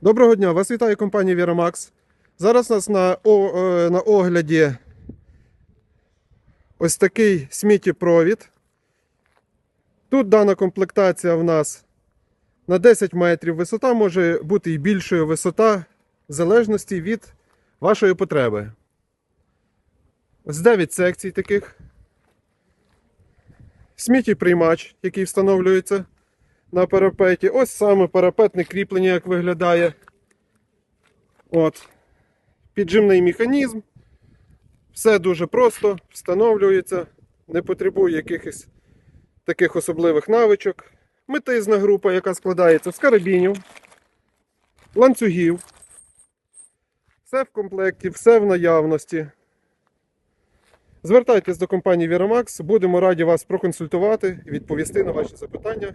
Доброго дня, вас вітає компанія Вірамакс. Зараз у нас на, о, е, на огляді ось такий сміттєпровід. Тут дана комплектація в нас на 10 метрів. Висота може бути і більшою висота в залежності від вашої потреби. Ось 9 секцій таких. Сміттєприймач, який встановлюється на парапеті. Ось саме парапетне кріплення, як виглядає. От. Піджимний механізм. Все дуже просто, встановлюється, не потребує якихось таких особливих навичок. Метизна група, яка складається з карабінів, ланцюгів. Все в комплекті, все в наявності. Звертайтесь до компанії Vірamax, будемо раді вас проконсультувати і відповісти на ваші запитання.